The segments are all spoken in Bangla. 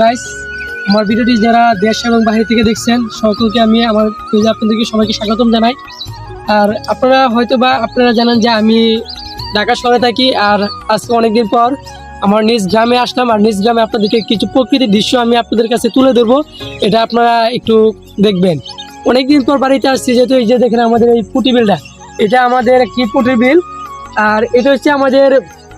গাইস আমার ভিডিওটি যারা দেশ এবং বাহির থেকে দেখছেন, সকলকে আমি আমার পেজে আপনাদেরকে সবাইকে স্বাগতম জানাই। আর আপনারা হয়তো বা আপনারা জানেন যে আমি ঢাকা শহরে থাকি, আর আজকে অনেকদিন পর আমার নিজ গ্রামে আসলাম, আর নিজ গ্রামে আপনাদেরকে কিছু প্রকৃতির দৃশ্য আমি আপনাদের কাছে তুলে ধরবো, এটা আপনারা একটু দেখবেন। অনেকদিন পর বাড়িতে আসছি, যেহেতু এই যে দেখেন আমাদের এই পুটি বিলটা। এটা আমাদের একটি পুটি বিল? আর এটা হচ্ছে আমাদের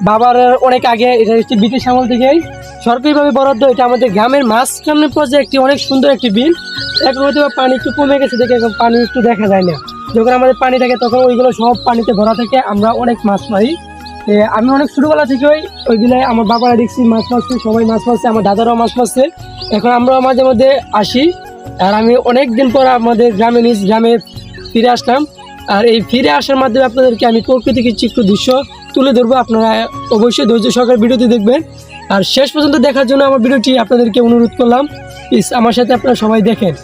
বাবার, অনেক আগে, এটা হচ্ছে ব্রিটিশ আমল থেকেই সরকারিভাবে বরাদ্দ এটা আমাদের গ্রামের মাঝখানে পর্যায়ে একটি অনেক সুন্দর একটি বিল। এখন হয়তো পানি একটু কমে গেছে দেখে পানি একটু দেখা যায় না। যখন আমাদের পানি থাকে তখন ওইগুলো সব পানিতে ভরা থাকে আমরা অনেক মাছ এ, আমি অনেক ছোটোবেলা থেকে ওই ওই বিলে আমার বাবারা দেখছি মাছ মারছে সবাই মাছ মারছে আমার দাদারাও মাছ মারছে। এখন আমরাও মাঝে মধ্যে আসি আর আমি অনেক দিন পর আমাদের গ্রামে নিজ গ্রামে ফিরে আসলাম। আর এই ফিরে আসার মাধ্যমে আপনাদেরকে আমি প্রকৃতিক চিত্র দৃশ্য তুলে ধরবো আপনারা অবশ্যই ধৈর্য সহকারে ভিডিওটি দেখবেন। আর শেষ পর্যন্ত দেখার জন্য আমার ভিডিওটি আপনাদেরকে অনুরোধ করলাম। প্লিজ আমার সাথে আপনারা সবাই দেখেন।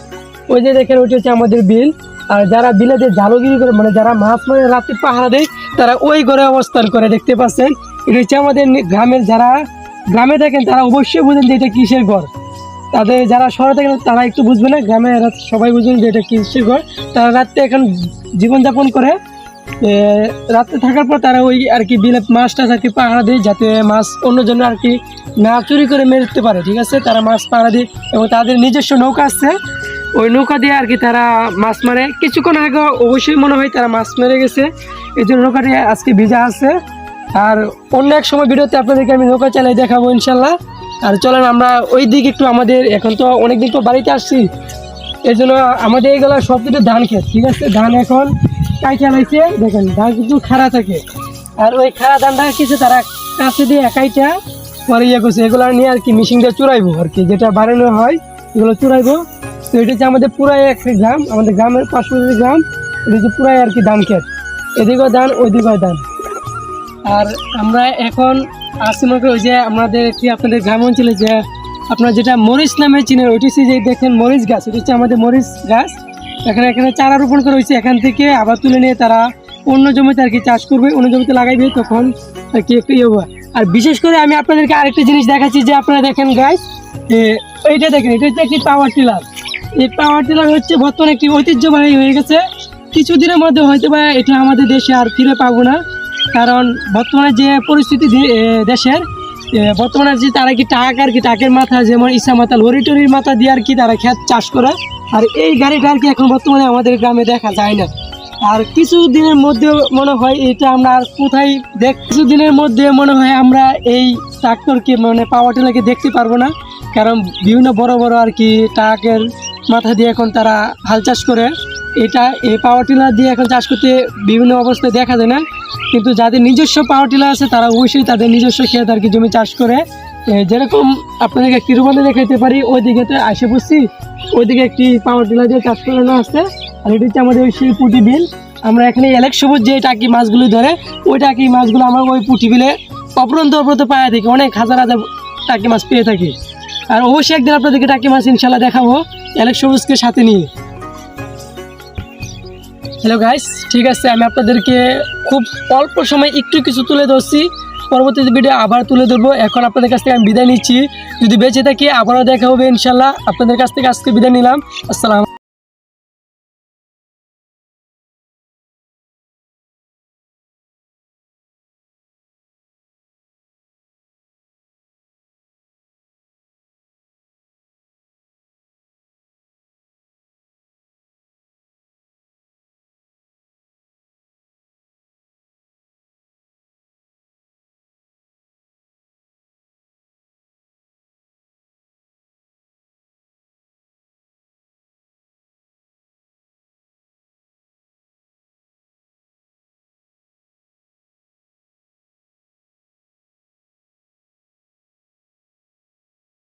ওই যে দেখেন, ওইটা হচ্ছে আমাদের বিল। আর যারা বিলেতে জালগিরি করে মানে যারা মাছ মারে রাতে পাহারা দেয়, তারা ওই ঘরে অবস্থান করে, দেখতে পাচ্ছেন? এটা হচ্ছে আমাদের গ্রামের যারা, গ্রামে থাকেন তারা অবশ্যই বুঝেন যে এটা কিসের ঘর। তাদের যারা শহরে থাকেন, তারা একটু বুঝবে না। গ্রামে সবাই বুঝবেন যে এটা কিসের ঘর। তারা রাত্রে এখন জীবনযাপন করে এ, রাত্রে থাকার পর তারা ওই আর কি বিলে মাছটা আর কি পাহারা দেয় যাতে মাছ অন্যজনের আর কি না চুরি করে মেরতে পারে ঠিক আছে? তারা মাছ পাহারা দেয় এবং তাদের নিজস্ব নৌকা আছে। ওই নৌকা দিয়ে আর কি তারা মাছ মারে। কিছুক্ষণ আগে অবশ্যই মনে হয় তারা মাছ মেরে গেছে। এই জন্য নৌকাটি আজকে ভিজা আছে। আর অন্য এক সময় ভিডিওতে আপনাদেরকে আমি নৌকা চালাই দেখাবো ইনশাল্লাহ। আর চলেন আমরা ওই দিকে একটু আমাদের এখন তো অনেকদিন তো বাড়িতে আসছি। এই জন্য আমাদের এইগুলো সব কিছু ধান ক্ষেত ঠিক আছে? ধান এখন কাইটা লাইছে দেখেন ধান কিন্তু খাড়া থাকে। আর ওই খাড়া ধানটা কিছু তারা কাছে দিয়ে একাইটা পরে ইয়ে করছে। এগুলো নিয়ে আর কি মিশিং দিয়ে চুরাইবো আর কি। যেটা বাড়ানো হয়, এগুলো চুরাইবো। তো এটা হচ্ছে আমাদের পুরাই এক গ্রাম, আমাদের গ্রামের পাঁচশো গ্রাম। এটা হচ্ছে পুরাই আর কি ধান ক্ষেত। এদিকেও ধান, ওইদিকেও ধান। আর আমরা এখন আসছি মনে করি যে আমাদের একটি আপনাদের গ্রাম অঞ্চলে যে আপনার যেটা মরিচ নামে চিনেন, ওইটি যে দেখেন মরিচ গাছ। এটা হচ্ছে আমাদের মরিচ গাছ। এখানে এখানে চারা রোপণ করা হয়েছে। এখান থেকে আবার তুলে নিয়ে তারা অন্য জমিতে আর কি চাষ করবে, অন্য জমিতে লাগাইবে, তখন আর কি একটু ইয়ে। আর বিশেষ করে আমি আপনাদেরকে আরেকটা জিনিস দেখাচ্ছি যে আপনারা দেখেন গাছ এইটা দেখেন, এটা হচ্ছে একটি পাওয়ার টিলার এই পাওয়ার টিলার হচ্ছে বর্তমানে একটি ঐতিহ্যবাহী হয়ে গেছে। কিছুদিনের মধ্যে হয়তো বা এটা আমাদের দেশে আর ফিরে পাবো না। কারণ বর্তমানে যে পরিস্থিতি দেশের বর্তমানে যে তারা কি টাক আর কি টাকের মাথা, যেমন ইসা মাথা লরি টরির মাথা দিয়ে আর কি তারা ক্ষেত চাষ করে। আর এই গাড়িটা আর কি এখন বর্তমানে আমাদের গ্রামে দেখা যায় না। আর কিছু দিনের মধ্যে মনে হয় এটা আমরা আর কোথায় দেখ কিছু দিনের মধ্যে মনে হয় আমরা এই ট্রাক্টরকে মানে পাওয়ার টিলারকে দেখতে পারব না। কারণ বিভিন্ন বড় বড় আর কি ট্রাকের মাথা দিয়ে এখন তারা হাল চাষ করে। এটা এই পাওয়ার টিলার দিয়ে এখন চাষ করতে বিভিন্ন অবস্থায় দেখা যায় না। কিন্তু যাদের নিজস্ব পাওয়ার টিলার আছে তারা অবশ্যই তাদের নিজস্ব ক্ষেত আর কি জমি চাষ করে। যেরকম আপনাদেরকে একটি রুমালে দেখাইতে পারি, ওইদিকে তো আসে বুঝছি, ওইদিকে একটি পাওয়ার টিলার দিয়ে চাষ করানো আছে, আর এটা হচ্ছে আমাদের ওই সেই পুঁটি বিল। আমরা এখানে এলেক সবুজ যে টাকি মাছগুলো ধরে, ওই টাকি মাছগুলো আমরা ওই পুঁটি বিলে অপরন্ত অপরন্ত পায়ে থাকি, অনেক হাজার হাজার টাকি মাছ পেয়ে থাকি। আর অবশ্যই একদিন আপনাদেরকে টাকি মাছ ইনশাল্লাহ দেখাবো, এলেক সবুজকে সাথে নিয়ে। হ্যালো গাইস ঠিক আছে, আমি আপনাদেরকে খুব অল্প সময় একটু কিছু তুলে ধরছি। পরবর্তী ভিডিও আবার তুলে ধরবো। এখন আপনাদের কাছ থেকে আমি বিদায় নিচ্ছি। যদি বেঁচে থাকি, আবারও দেখা হবে ইনশাল্লাহ। আপনাদের কাছ থেকে আজকে বিদায় নিলাম। আসসালাম